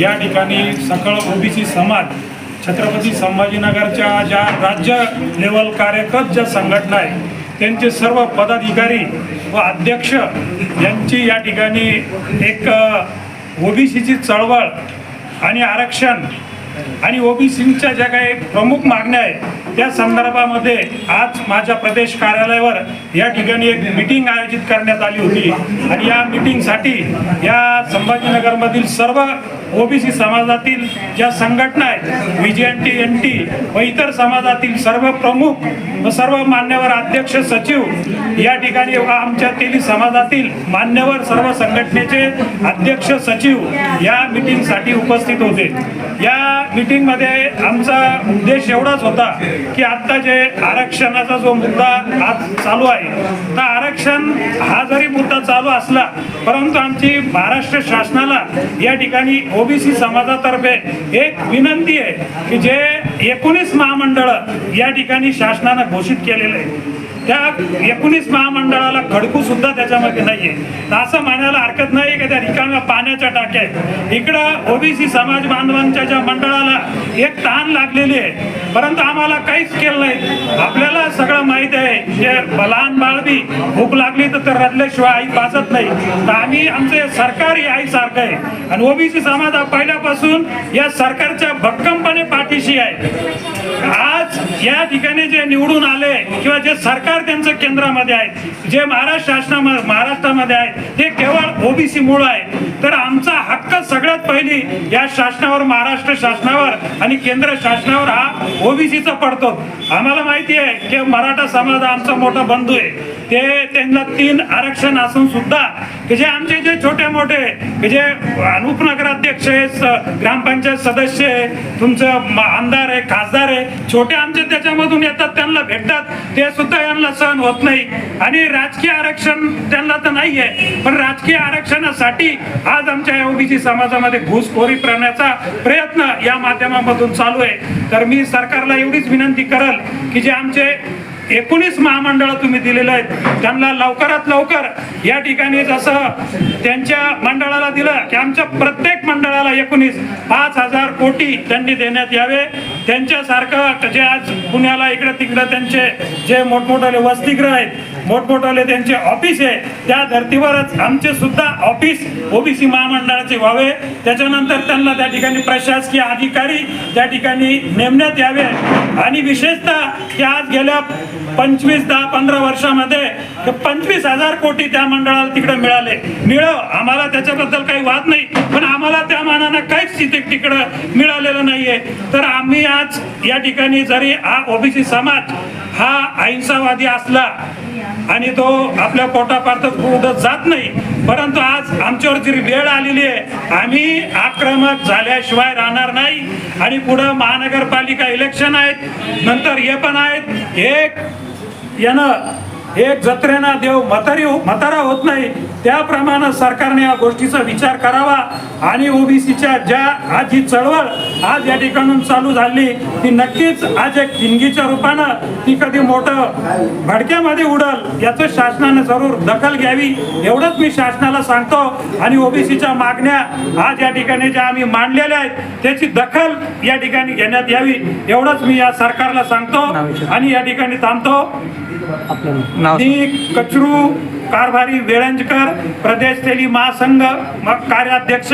या ठिकाणी सकळ ओबीसी समाज छत्रपती संभाजीनगरच्या ज्या राज्य लेवल कार्यकर्त ज्या संघटना आहे त्यांचे सर्व पदाधिकारी व अध्यक्ष यांची या ठिकाणी एक ओबीसीची चळवळ आणि आरक्षण आणि ओबीसींच्या ज्या काही प्रमुख मागण्या आहेत त्या संदर्भामध्ये आज माझ्या प्रदेश कार्यालयावर या ठिकाणी एक मिटिंग आयोजित करण्यात आली होती. आणि या मिटिंगसाठी या संभाजीनगरमधील सर्व ओबीसी समाजातील ज्या संघटना आहेत V G N T N T व इतर समाजातील सर्व प्रमुख व सर्व मान्यवर अध्यक्ष सचिव या ठिकाणी व आमच्या तेली समाजातील मान्यवर सर्व संघटनेचे अध्यक्ष सचिव या मिटिंगसाठी उपस्थित होते. या मिटिंगमध्ये आमचा उद्देश एवढाच होता की आत्ता जे आरक्षणाचा जो मुद्दा आज चालू आहे तर आरक्षण हा जरी मुद्दा चालू असला परंतु आमची महाराष्ट्र शासनाला या ठिकाणी ओबीसी समाजातर्फे एक विनंती आहे की जे एकोणीस महामंडळ या ठिकाणी शासनानं घोषित केलेलं आहे त्या एकोणीस महामंडळाला खडकू सुद्धा त्याच्यामध्ये नाहीये. तर असं म्हणायला हरकत नाही की त्या रिकाम्या पाण्याच्या टाक्या आहेत. इकडं ओबीसी समाज बांधवांच्या ज्या मंडळाला एक ताण लागलेली आहे परंतु आम्हाला काहीच केलं नाही. आपल्याला सगळं माहीत आहे जे लहान बाळबी भूक लागली तर रडल्याशिवाय आई पाचत नाही. तर आम्ही आमचे सरकार ही आई सारखं आहे. आणि ओबीसी समाज हा पहिल्यापासून या सरकारच्या भक्कमपणे पाठीशी आहे. आज या ठिकाणी जे निवडून आले किंवा जे सरकार त्यांचं केंद्रामध्ये आहे जे महाराष्ट्र शासनामध्ये महाराष्ट्रामध्ये आहे ते केवळ ओबीसी मूळ आहे. तर आमचा हक्क सगळ्यात पहिली या शासनावर महाराष्ट्र शासनावर आणि केंद्र शासनावर हा ओबीसीचा पडतो. आम्हाला माहिती आहे की मराठा समाज आमचा मोठा बंधू आहे. ते त्यांना तीन आरक्षण असून सुद्धा की जे आमचे जे छोटे मोठे की जे उपनगराध्यक्ष आहे ग्रामपंचायत सदस्य आहे तुमचं आमदार आहे खासदार आहे छोटे आमचे त्याच्यामधून येतात त्यांना भेटतात. ते सुद्धा यांना सहन होत नाही. आणि राजकीय आरक्षण त्यांना तर नाही आहे पण राजकीय आरक्षणासाठी आज आमच्या ओबीसी समाजामध्ये घुसखोरी करण्याचा प्रयत्न या माध्यमामधून चालू आहे. तर मी सरकारला एवढीच विनंती करल की जे आमचे एकोणीस महामंडळ तुम्ही दिलेले आहेत त्यांना लवकरात लवकर या ठिकाणी जसं त्यांच्या मंडळाला दिलं की आमच्या प्रत्येक मंडळाला एकोणीस पाच हजार कोटी त्यांनी देण्यात यावे. त्यांच्यासारखं जे आज पुण्याला इकडं तिकडं त्यांचे जे मोठमोठाले वसतिगृह आहेत मोठमोठाले त्यांचे ऑफिस आहे. त्या धर्तीवरच आमचे सुद्धा ऑफिस ओबीसी महामंडळाचे व्हावे. त्याच्यानंतर त्यांना त्या ठिकाणी प्रशासकीय अधिकारी त्या ठिकाणी नेमण्यात यावे. आणि विशेषतः की आज गेल्या पंचवीस दहा पंधरा वर्षामध्ये पंचवीस हजार कोटी त्या मंडळाला तिकडे मिळाले. मिळव. आम्हाला त्याच्याबद्दल काही वाद नाही. पण आम्हाला त्या मानानं काहीच तिथे तिकडं मिळालेलं नाहीये. तर आम्ही आज या ठिकाणी जरी हा ओबीसी समाज हा अहिंसावादी असला आणि तो आपल्या पोटापार्थच उदत जात नाही परंतु आज आमच्यावर जी वेळ आलेली आहे. आम्ही आक्रमक झाल्याशिवाय राहणार नाही आणि पुढं महानगरपालिका इलेक्शन आहेत नंतर हे पण आहेत. एक यानं एक जत्रेना देव म्हातारी म्हातारा होत नाही. त्याप्रमाणे सरकारने या गोष्टीचा विचार करावा आणि ओबीसीच्या ज्या आज ही चळवळ आज या ठिकाणून चालू झाली ती नक्कीच आज एक ठिणगीच्या रूपानं ती कधी मोठं भडक्यामध्ये उडल याचं शासनाने जरूर दखल घ्यावी एवढंच मी शासनाला सांगतो. आणि ओबीसीच्या मागण्या आज या ठिकाणी ज्या आम्ही मांडलेल्या आहेत त्याची दखल या ठिकाणी घेण्यात यावी एवढंच मी या सरकारला सांगतो. आणि या ठिकाणी थांबतो. आपलं नाव. मी कचरू कारभारी वेळंजकर प्रदेश तेली महासंघ कार्याध्यक्ष.